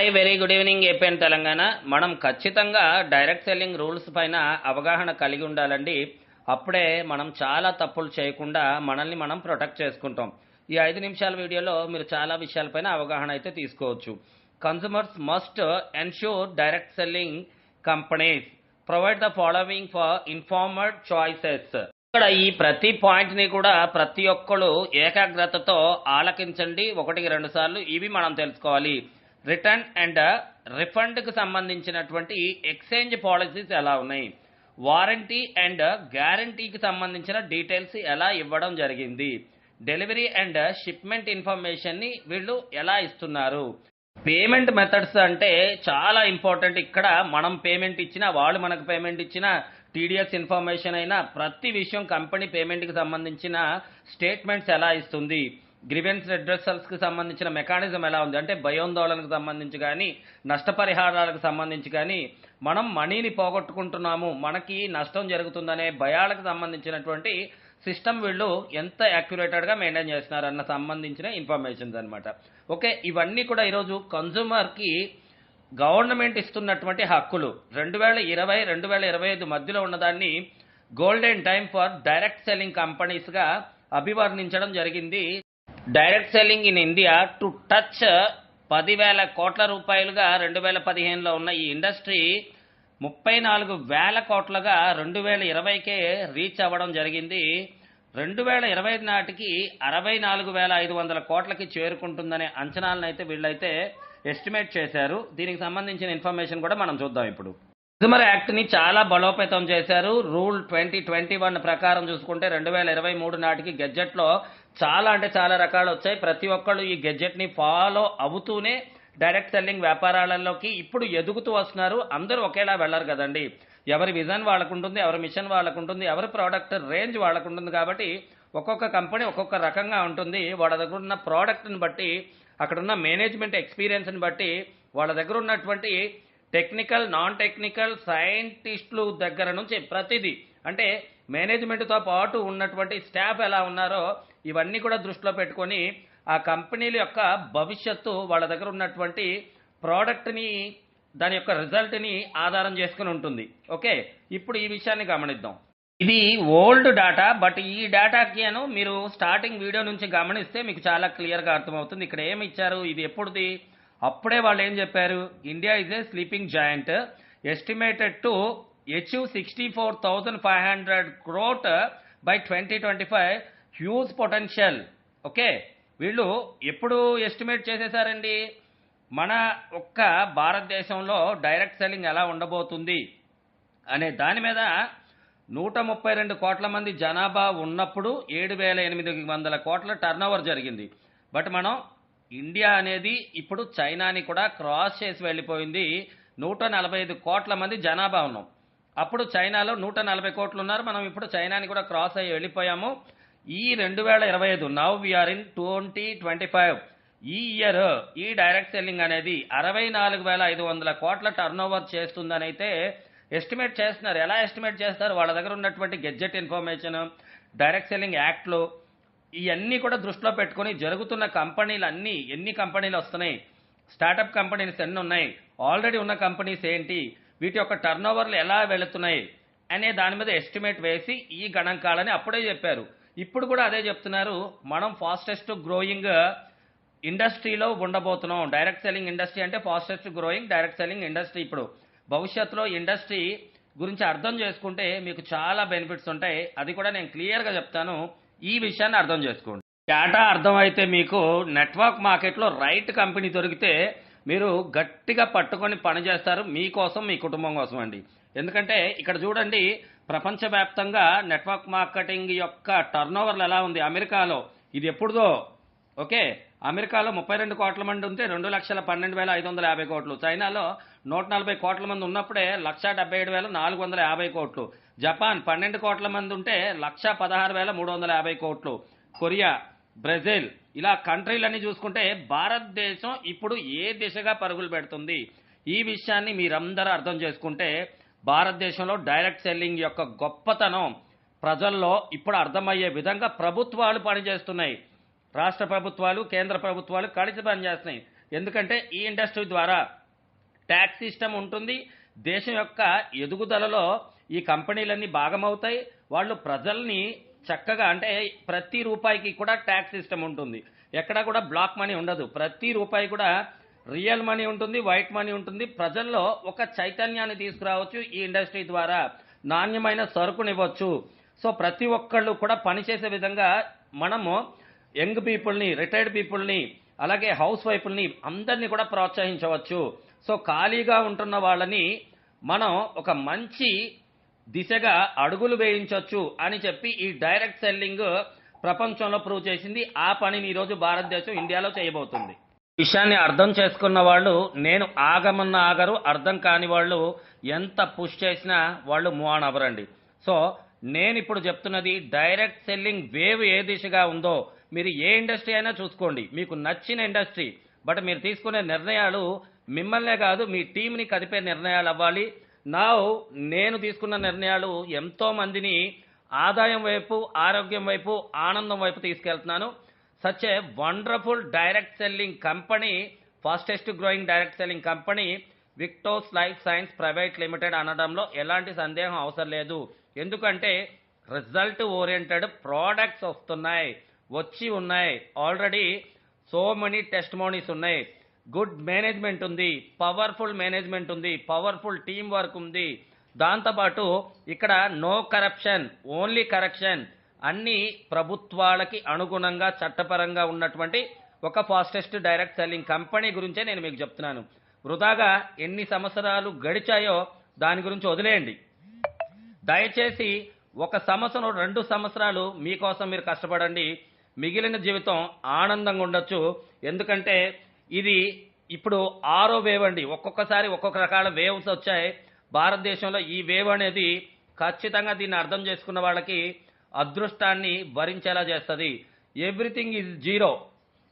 Hi very good evening APN Telangana మనం ఖచ్చితంగా direct selling rules పైన అవగాహన కలిగి ఉండాలండి. అప్పుడే మనం చాలా తప్పులు చేయకుండా మనల్ని మనం ప్రొటెక్ట్ చేసుకుంటాం. ఈ ఐదు నిమిషాల వీడియోలో మీరు చాలా విషయాలపైన అవగాహన అయితే తీసుకోవచ్చు. Consumers must ensure direct selling companies provide the following for informed choices ఇక్కడ ఈ ప్రతి పాయింట్ని కూడా ప్రతి ఒక్కరు ఏకాగ్రతతో ఆలకించండి. ఒకటికి రెండు సార్లు ఇవి మనం తెలుసుకోవాలి. రిటర్న్ అండ్ రిఫండ్కు సంబంధించినటువంటి ఎక్స్చేంజ్ పాలసీస్ ఎలా ఉన్నాయి? వారంటీ అండ్ గ్యారంటీకి సంబంధించిన డీటెయిల్స్ ఎలా ఇవ్వడం జరిగింది? డెలివరీ అండ్ షిప్మెంట్ ఇన్ఫర్మేషన్ని వీళ్ళు ఎలా ఇస్తున్నారు? పేమెంట్ మెథడ్స్ అంటే చాలా ఇంపార్టెంట్. ఇక్కడ మనం పేమెంట్ ఇచ్చినా వాళ్ళు మనకు పేమెంట్ ఇచ్చినా టీడీఎస్ ఇన్ఫర్మేషన్ అయినా ప్రతి విషయం కంపెనీ పేమెంట్కి సంబంధించిన స్టేట్మెంట్స్ ఎలా ఇస్తుంది? గ్రివెన్స్కి సంబంధించిన మెకానిజం ఎలా ఉంది? అంటే భయోందోళనకు సంబంధించి కానీ నష్టపరిహారాలకు సంబంధించి కానీ మనం మనీని పోగొట్టుకుంటున్నాము మనకి నష్టం జరుగుతుందనే భయాలకు సంబంధించినటువంటి సిస్టమ్ వీళ్ళు ఎంత యాక్యురేటెడ్గా మెయింటైన్ చేస్తున్నారన్న సంబంధించిన ఇన్ఫర్మేషన్స్ అన్నమాట. ఓకే ఇవన్నీ కూడా ఈరోజు కన్జ్యూమర్కి గవర్నమెంట్ ఇస్తున్నటువంటి హక్కులు. రెండు వేల ఇరవై రెండు వేల ఇరవై ఐదు మధ్యలో ఉన్నదాన్ని golden time for direct selling కంపెనీస్గా అభివర్ణించడం జరిగింది. Direct selling in India to touch పదివేల కోట్ల రూపాయలుగా రెండు వేల పదిహేనులో ఉన్న ఈ ఇండస్ట్రీ ముప్పై నాలుగు వేల కోట్లుగా రెండు వేల ఇరవైకే రీచ్ అవ్వడం జరిగింది. రెండు వేల ఇరవై నాటికి అరవై నాలుగు వేల ఐదు వందల కోట్లకి చేరుకుంటుందనే అంచనాలను అయితే వీళ్ళైతే ఎస్టిమేట్ చేశారు. దీనికి సంబంధించిన ఇన్ఫర్మేషన్ కూడా మనం చూద్దాం ఇప్పుడు. కన్సూమర్ యాక్ట్ని చాలా బలోపేతం చేశారు. రూల్ ట్వంటీ ట్వంటీ వన్ ప్రకారం చూసుకుంటే రెండు వేల ఇరవై మూడు నాటికి గెడ్జెట్లో చాలా అంటే చాలా రకాలు వచ్చాయి. ప్రతి ఒక్కళ్ళు ఈ గెడ్జెట్ని ఫాలో అవుతూనే డైరెక్ట్ సెల్లింగ్ వ్యాపారాలలోకి ఇప్పుడు ఎదుగుతూ వస్తున్నారు. అందరూ ఒకేలా వెళ్ళరు కదండి. ఎవరి విజన్ వాళ్ళకు ఉంటుంది ఎవరి మిషన్ వాళ్ళకు ఉంటుంది ఎవరి ప్రోడక్ట్ రేంజ్ వాళ్ళకు ఉంటుంది కాబట్టి ఒక్కొక్క కంపెనీ ఒక్కొక్క రకంగా ఉంటుంది. వాళ్ళ దగ్గర ఉన్న ప్రోడక్ట్ని బట్టి అక్కడ ఉన్న మేనేజ్మెంట్ ఎక్స్పీరియన్స్ని బట్టి వాళ్ళ దగ్గర ఉన్నటువంటి టెక్నికల్ నాన్ టెక్నికల్ సైంటిస్టులు దగ్గర నుంచి ప్రతిదీ అంటే మేనేజ్మెంట్తో పాటు ఉన్నటువంటి స్టాఫ్ ఎలా ఉన్నారో ఇవన్నీ కూడా దృష్టిలో పెట్టుకొని ఆ కంపెనీల యొక్క భవిష్యత్తు వాళ్ళ దగ్గర ఉన్నటువంటి ప్రోడక్ట్ని దాని యొక్క రిజల్ట్ని ఆధారం చేసుకుని ఉంటుంది. ఓకే? ఇప్పుడు ఈ విషయాన్ని గమనిద్దాం. ఇది ఓల్డ్ డేటా బట్ ఈ డేటాకి మీరు స్టార్టింగ్ వీడియో నుంచి గమనిస్తే మీకు చాలా క్లియర్గా అర్థమవుతుంది. ఇక్కడ ఏమి ఇచ్చారు ఇది ఎప్పుడుది? అప్పుడే వాళ్ళు ఏం చెప్పారు? India is a sleeping giant. Estimated to achieve sixty four thousand five hundred crore by twenty twenty five huge potential okay వీళ్ళు ఎప్పుడు ఎస్టిమేట్ చేసేసారండి? మన ఒక్క భారతదేశంలో డైరెక్ట్ సెల్లింగ్ ఎలా ఉండబోతుంది? అనే దాని మీద నూట ముప్పై రెండు కోట్ల మంది జనాభా ఉన్నప్పుడు ఏడు వేల ఎనిమిది వందల కోట్ల టర్న్ జరిగింది. బట్ మనం ఇండియా అనేది ఇప్పుడు చైనాని కూడా క్రాస్ చేసి వెళ్ళిపోయింది. నూట నలభై ఐదు కోట్ల మంది జనాభా ఉన్నాం. అప్పుడు చైనాలో నూట నలభై కోట్లు ఉన్నారు. మనం ఇప్పుడు చైనాని కూడా క్రాస్ అయ్యి వెళ్ళిపోయాము. ఈ రెండు వేల ఇరవై ఐదు now we are in twenty twenty five. ఈ ఇయర్ ఈ డైరెక్ట్ సెల్లింగ్ అనేది అరవై నాలుగు వేల ఐదు వందల కోట్ల టర్న్ ఓవర్ చేస్తుందని అయితే ఎస్టిమేట్ చేస్తున్నారు. ఎలా ఎస్టిమేట్ చేస్తారు? వాళ్ళ దగ్గర ఉన్నటువంటి గెడ్జెట్ ఇన్ఫర్మేషన్ డైరెక్ట్ సెల్లింగ్ యాక్ట్లు ఇవన్నీ కూడా దృష్టిలో పెట్టుకొని జరుగుతున్న కంపెనీలు అన్నీ ఎన్ని కంపెనీలు వస్తున్నాయి? స్టార్టప్ కంపెనీస్ ఎన్ని ఉన్నాయి? ఆల్రెడీ ఉన్న కంపెనీస్ ఏంటి? వీటి యొక్క టర్న్ ఓవర్లు ఎలా వెళుతున్నాయి? అనే దాని మీద ఎస్టిమేట్ వేసి ఈ గణాంకాలని అప్పుడే చెప్పారు. ఇప్పుడు కూడా అదే చెప్తున్నారు మనం ఫాస్టెస్ట్ గ్రోయింగ్ ఇండస్ట్రీలో ఉండబోతున్నాం. డైరెక్ట్ సెల్లింగ్ ఇండస్ట్రీ అంటే fastest growing direct selling industry ఇప్పుడు. భవిష్యత్తులో ఇండస్ట్రీ గురించి అర్థం చేసుకుంటే మీకు చాలా బెనిఫిట్స్ ఉంటాయి. అది కూడా నేను క్లియర్గా చెప్తాను. ఈ విషయాన్ని అర్థం చేసుకోండి. డేటా అర్థమైతే మీకు నెట్వర్క్ మార్కెట్లో రైట్ కంపెనీ దొరికితే మీరు గట్టిగా పట్టుకొని పని చేస్తారు మీకోసం మీ కుటుంబం కోసం అండి. ఎందుకంటే ఇక్కడ చూడండి ప్రపంచవ్యాప్తంగా నెట్వర్క్ మార్కెటింగ్ యొక్క టర్న్ ఎలా ఉంది? అమెరికాలో. ఇది ఎప్పుడుదో? ఓకే. అమెరికాలో ముప్పై రెండు కోట్ల మంది ఉంటే రెండు లక్షల పన్నెండు వేల ఐదు వందల యాభై కోట్లు. చైనాలో నూట నలభై కోట్ల మంది ఉన్నప్పుడే లక్ష డెబ్బై ఏడు వేల నాలుగు వందల యాభై కోట్లు. జపాన్ పన్నెండు కోట్ల మంది ఉంటే లక్ష పదహారు వేల మూడు వందల యాభై కోట్లు. కొరియా బ్రెజిల్ ఇలా కంట్రీలన్నీ చూసుకుంటే భారతదేశం ఇప్పుడు ఏ దిశగా పరుగులు పెడుతుంది? ఈ విషయాన్ని మీరందరూ అర్థం చేసుకుంటే భారతదేశంలో డైరెక్ట్ సెల్లింగ్ యొక్క గొప్పతనం ప్రజల్లో ఇప్పుడు అర్థమయ్యే విధంగా ప్రభుత్వాలు పనిచేస్తున్నాయి. రాష్ట్ర ప్రభుత్వాలు కేంద్ర ప్రభుత్వాలు కలిసి పనిచేస్తున్నాయి. ఎందుకంటే ఈ ఇండస్ట్రీ ద్వారా ట్యాక్స్ సిస్టమ్ ఉంటుంది. దేశం యొక్క ఎదుగుదలలో ఈ కంపెనీలన్నీ భాగమవుతాయి. వాళ్ళు ప్రజల్ని చక్కగా అంటే ప్రతి రూపాయికి కూడా ట్యాక్స్ సిస్టమ్ ఉంటుంది. ఎక్కడ కూడా బ్లాక్ మనీ ఉండదు. ప్రతి రూపాయి కూడా రియల్ మనీ ఉంటుంది వైట్ మనీ ఉంటుంది. ప్రజల్లో ఒక చైతన్యాన్ని తీసుకురావచ్చు ఈ ఇండస్ట్రీ ద్వారా. నాణ్యమైన సరుకునివ్వచ్చు. సో ప్రతి ఒక్కళ్ళు కూడా పనిచేసే విధంగా మనము యంగ్ పీపుల్ని రిటైర్డ్ పీపుల్ని అలాగే హౌస్ వైఫ్ని అందరినీ కూడా ప్రోత్సహించవచ్చు. సో ఖాళీగా ఉంటున్న వాళ్ళని మనం ఒక మంచి దిశగా అడుగులు వేయించవచ్చు అని చెప్పి ఈ డైరెక్ట్ సెల్లింగ్ ప్రపంచంలో ప్రూవ్ చేసింది. ఆ పనిని ఈరోజు భారతదేశం ఇండియాలో చేయబోతుంది. విషయాన్ని అర్థం చేసుకున్న వాళ్ళు నేను ఆగమన్న ఆగరు అర్థం కాని వాళ్ళు ఎంత పుష్ చేసినా వాళ్ళు మూవ్ ఆన్ అవ్వరండి. సో నేను ఇప్పుడు చెప్తున్నది డైరెక్ట్ సెల్లింగ్ వేవ్ ఏ దిశగా ఉందో మీరు ఏ ఇండస్ట్రీ అయినా చూసుకోండి. మీకు నచ్చిన ఇండస్ట్రీ బట్ మీరు తీసుకునే నిర్ణయాలు మిమ్మల్నే కాదు మీ టీంని కదిపే నిర్ణయాలు అవ్వాలి. నా నేను తీసుకున్న నిర్ణయాలు ఎంతో మందిని ఆదాయం వైపు ఆరోగ్యం వైపు ఆనందం వైపు తీసుకెళ్తున్నాను. Such a wonderful direct selling company fastest growing direct selling company Victos life science private limited అనడంలో ఎలాంటి సందేహం అవసరం లేదు. ఎందుకంటే రిజల్ట్ ఓరియంటెడ్ ప్రోడక్ట్స్ వస్తున్నాయి వచ్చి ఉన్నాయి. Already so many testimonies ఉన్నాయి. గుడ్ మేనేజ్మెంట్ ఉంది పవర్ఫుల్ మేనేజ్మెంట్ ఉంది పవర్ఫుల్ టీం వర్క్ ఉంది. దాంతోపాటు ఇక్కడ నో కరప్షన్ ఓన్లీ కరప్షన్ అన్ని ప్రభుత్వాలకి అనుగుణంగా చట్టపరంగా ఉన్నటువంటి ఒక ఫాస్టెస్ట్ డైరెక్ట్ సెల్లింగ్ కంపెనీ గురించే నేను మీకు చెప్తున్నాను. వృధాగా ఎన్ని సంవత్సరాలు గడిచాయో దాని గురించి వదిలేయండి. దయచేసి ఒక సంవత్సరం రెండు సంవత్సరాలు మీకోసం మీరు కష్టపడండి. మిగిలిన జీవితం ఆనందంగా ఉండొచ్చు. ఎందుకంటే ఇది ఇప్పుడు ఆరో వేవ్ అండి. ఒక్కొక్కసారి ఒక్కొక్క రకాల వేవ్స్ వచ్చాయి. భారతదేశంలో ఈ వేవ్ అనేది ఖచ్చితంగా దీన్ని అర్థం చేసుకున్న వాళ్ళకి అదృష్టాన్ని భరించేలా చేస్తుంది. Everything is zero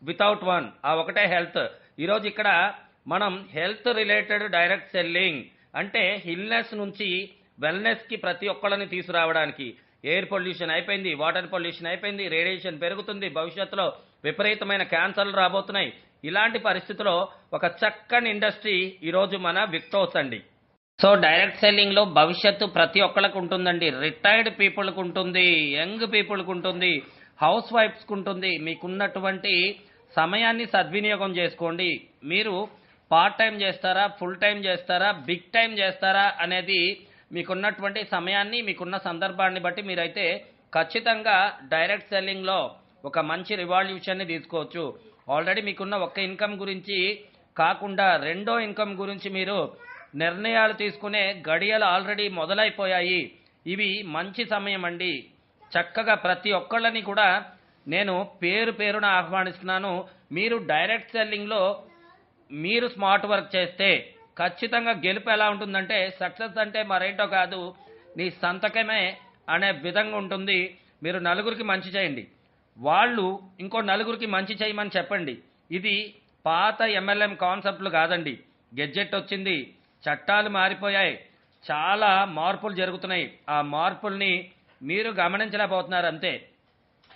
without one ఆ ఒకటే హెల్త్ ఈరోజు ఇక్కడ మనం హెల్త్ రిలేటెడ్ డైరెక్ట్ సెల్లింగ్ అంటే హిల్నెస్ నుంచి వెల్నెస్కి ప్రతి ఒక్కళ్ళని తీసుకురావడానికి. ఎయిర్ పొల్యూషన్ అయిపోయింది వాటర్ పొల్యూషన్ అయిపోయింది రేడియేషన్ పెరుగుతుంది భవిష్యత్తులో విపరీతమైన క్యాన్సర్లు రాబోతున్నాయి. ఇలాంటి పరిస్థితిలో ఒక చక్కని ఇండస్ట్రీ ఈరోజు మన విక్టోస్ అండి సో డైరెక్ట్ సెల్లింగ్లో భవిష్యత్తు ప్రతి ఒక్కళ్ళకు ఉంటుందండి. రిటైర్డ్ పీపుల్కి ఉంటుంది యంగ్ పీపుల్కి ఉంటుంది హౌస్ వైఫ్స్కి ఉంటుంది. మీకున్నటువంటి సమయాన్ని సద్వినియోగం చేసుకోండి. మీరు పార్ట్ టైం చేస్తారా ఫుల్ టైం చేస్తారా బిగ్ టైం చేస్తారా అనేది మీకున్నటువంటి సమయాన్ని మీకున్న సందర్భాన్ని బట్టి మీరైతే ఖచ్చితంగా డైరెక్ట్ సెల్లింగ్లో ఒక మంచి రివాల్యూషన్ని తీసుకోవచ్చు. ఆల్రెడీ మీకున్న ఒక్క ఇన్కమ్ గురించి కాకుండా రెండో ఇన్కమ్ గురించి మీరు నిర్ణయాలు తీసుకునే గడియలు ఆల్రెడీ మొదలైపోయాయి. ఇవి మంచి సమయం అండి చక్కగా ప్రతి ఒక్కళ్ళని కూడా నేను పేరు పేరున ఆహ్వానిస్తున్నాను. మీరు డైరెక్ట్ సెల్లింగ్లో మీరు స్మార్ట్ వర్క్ చేస్తే ఖచ్చితంగా గెలుపు ఎలా ఉంటుందంటే సక్సెస్ అంటే మరేంటో కాదు నీ సంతకమే అనే విధంగా ఉంటుంది. మీరు నలుగురికి మంచి చేయండి. వాళ్ళు ఇంకో నలుగురికి మంచి చేయమని చెప్పండి. ఇది పాత ఎంఎల్ఎం కాన్సెప్ట్లు కాదండి. గెడ్జెట్ వచ్చింది చట్టాలు మారిపోయాయి చాలా మార్పులు జరుగుతున్నాయి. ఆ మార్పుల్ని మీరు గమనించలేకపోతున్నారు అంతే.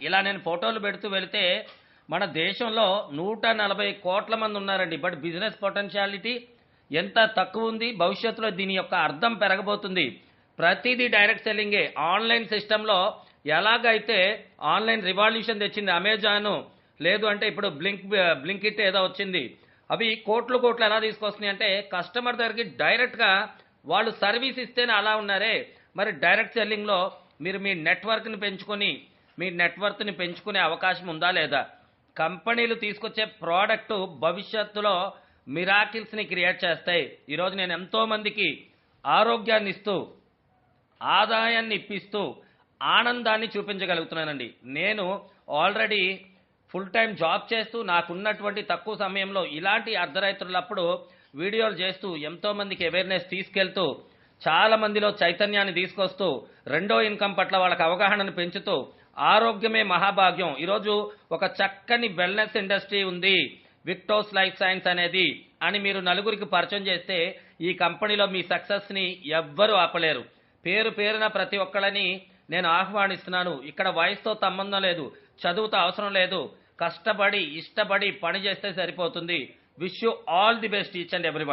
ఇలా నేను ఫోటోలు పెడుతూ వెళితే మన దేశంలో నూట నలభై కోట్ల మంది ఉన్నారండి. బట్ బిజినెస్ పొటెన్షియాలిటీ ఎంత తక్కువ ఉంది భవిష్యత్తులో దీని యొక్క అర్థం పెరగబోతుంది. ప్రతిదీ డైరెక్ట్ సెల్లింగే. ఆన్లైన్ సిస్టంలో ఎలాగైతే ఆన్లైన్ రివాల్యూషన్ తెచ్చింది అమెజాన్ లేదు అంటే ఇప్పుడు బ్లింక్ బ్లింకిట్ ఏదో వచ్చింది అవి కోట్లు కోట్లు ఎలా తీసుకొస్తున్నాయి అంటే కస్టమర్ దగ్గరికి డైరెక్ట్గా వాళ్ళు సర్వీస్ ఇస్తేనే అలా ఉన్నారే. మరి డైరెక్ట్ సెల్లింగ్లో మీరు మీ నెట్వర్క్ని పెంచుకొని మీ నెట్వర్క్ని పెంచుకునే అవకాశం ఉందా లేదా? కంపెనీలు తీసుకొచ్చే ప్రోడక్ట్ భవిష్యత్తులో మిరాకిల్స్ని క్రియేట్ చేస్తాయి. ఈరోజు నేను ఎంతోమందికి ఆరోగ్యాన్ని ఇస్తూ ఆదాయాన్ని ఇప్పిస్తూ ఆనందాన్ని చూపించగలుగుతున్నానండి. నేను ఆల్రెడీ ఫుల్ టైం జాబ్ చేస్తూ నాకున్నటువంటి తక్కువ సమయంలో ఇలాంటి అర్ధరైతులప్పుడు వీడియోలు చేస్తూ ఎంతోమందికి అవేర్నెస్ తీసుకెళ్తూ చాలా మందిలో చైతన్యాన్ని తీసుకొస్తూ రెండో ఇన్కమ్ పట్ల వాళ్ళకి అవగాహనను పెంచుతూ ఆరోగ్యమే మహాభాగ్యం. ఈరోజు ఒక చక్కని వెల్నెస్ ఇండస్ట్రీ ఉంది. విక్టోస్ లైఫ్ సైన్స్ అనేది అని మీరు నలుగురికి పరిచయం చేస్తే ఈ కంపెనీలో మీ సక్సెస్ని ఎవ్వరూ ఆపలేరు. పేరు పేరున ప్రతి ఒక్కళ్ళని నేను ఆహ్వానిస్తున్నాను. ఇక్కడ వయసుతో సంబంధం లేదు చదువుతో అవసరం లేదు. కష్టపడి ఇష్టపడి పని చేస్తే సరిపోతుంది. Wish you all the best each and every